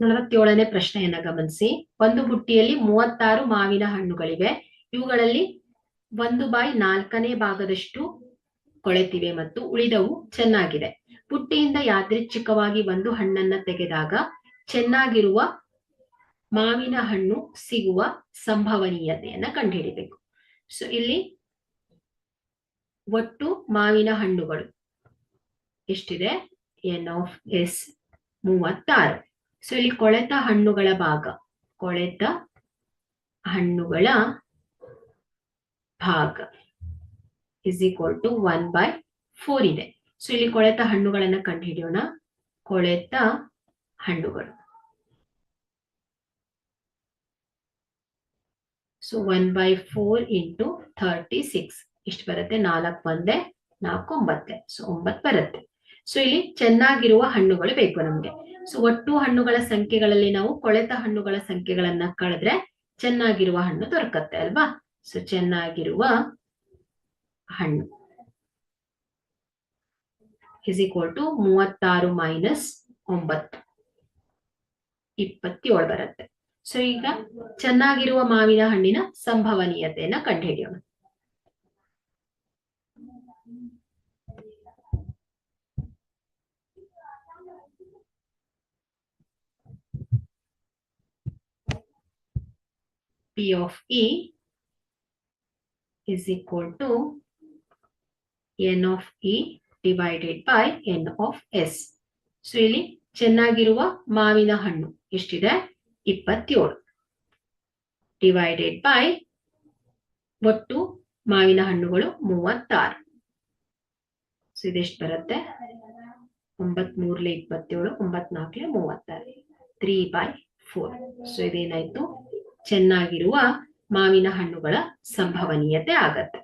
ನಲವತ್ತೇಳನೇ ಪ್ರಶ್ನೆಯನ್ನ ಗಮನಿಸಿ? ಒಂದು ಬುಟ್ಟಿಯಲ್ಲಿ ಮೂವತ್ತಾರು ಮಾವಿನ ಹಣ್ಣುಗಳಿವೆ. ಇವುಗಳಲ್ಲಿ ಒಂದು ಬಾಯಿ ನಾಲ್ಕನೇ ಭಾಗದಷ್ಟು ಕೊಳೆತಿವೆ ಮತ್ತು ಉಳಿದವು ಚೆನ್ನಾಗಿದೆ. ಬುಟ್ಟಿಯಿಂದ ಯಾದೃಚ್ಛಿಕವಾಗಿ ಒಂದು ಹಣ್ಣನ್ನ ತೆಗೆದಾಗ ಚೆನ್ನಾಗಿರುವ ಮಾವಿನ ಹಣ್ಣು ಸಿಗುವ ಸಂಭವನೀಯತೆಯನ್ನ ಕಂಡುಹಿಡಿಬೇಕು. ಸೊ ಇಲ್ಲಿ ಒಟ್ಟು ಮಾವಿನ ಹಣ್ಣುಗಳು ಎಷ್ಟಿದೆ? ಎನ್ ಆಫ್ ಎಸ್ ಮೂವತ್ತಾರು. ಸೊ ಇಲ್ಲಿ ಕೊಳೆತ ಹಣ್ಣುಗಳ ಭಾಗ. ಕೊಳೆತ ಹಣ್ಣುಗಳ ಭಾಗ is equal to one by four ಇದೆ. ಸೊ ಇಲ್ಲಿ ಕೊಳೆತ ಹಣ್ಣುಗಳನ್ನ ಕಂಡುಹಿಡಿಯೋಣ. ಕೊಳೆತ ಹಣ್ಣುಗಳು. So one by four into thirty six ಇಷ್ಟು ಬರುತ್ತೆ? ನಾಲ್ಕು ಒಂದೇ, ನಾಲ್ಕು ಒಂಬತ್ತೆ. ಸೊ ಒಂಬತ್ತು ಬರುತ್ತೆ. ಸೊ ಇಲ್ಲಿ ಚೆನ್ನಾಗಿರುವ ಹಣ್ಣುಗಳು ಬೇಕು ನಮ್ಗೆ. ಸೊ ಒಟ್ಟು ಹಣ್ಣುಗಳ ಸಂಖ್ಯೆಗಳಲ್ಲಿ ನಾವು ಕೊಳೆತ ಹಣ್ಣುಗಳ ಸಂಖ್ಯೆಗಳನ್ನ ಕಳೆದ್ರೆ ಚೆನ್ನಾಗಿರುವ ಹಣ್ಣು ದೊರಕತ್ತೆ ಅಲ್ವಾ? ಸೊ ಚೆನ್ನಾಗಿರುವ ಹಣ್ಣು. ಇಸ್ ಈಕ್ವಲ್ ಟು ಮೂವತ್ತಾರು ಮೈನಸ್ ಒಂಬತ್ತು. ಇಪ್ಪತ್ತೇಳು ಬರುತ್ತೆ. ಸೊ ಈಗ ಚೆನ್ನಾಗಿರುವ ಮಾವಿನ ಹಣ್ಣಿನ ಸಂಭವನೀಯತೆಯನ್ನ ಕಂಡುಹಿಡಿಯೋಣ. P of E is equal to N of E divided by N of S. So ಇಲ್ಲಿ ಚೆನ್ನಾಗಿರುವ ಮಾವಿನ ಹಣ್ಣು ಎಷ್ಟಿದೆ? ಇಪ್ಪತ್ತೇಳು. ಡಿವೈಡೆಡ್ ಬೈ ಒಟ್ಟು ಮಾವಿನ ಹಣ್ಣುಗಳು ಮೂವತ್ತಾರು. ಸೊ ಇದೆಷ್ಟು ಬರುತ್ತೆ? ಒಂಬತ್ ಮೂರ್ಲೆ ಇಪ್ಪತ್ತೇಳು, ಒಂಬತ್ನಾಲ್ಕಲೆ ಮೂವತ್ತಾರು. ತ್ರೀ ಬೈ ಫೋರ್ ಸೊ ಇದೇನಾಯ್ತು? ಚೆನ್ನಾಗಿರುವ ಮಾವಿನ ಹಣ್ಣುಗಳ ಸಂಭವನೀಯತೆ ಆಗತ್ತೆ.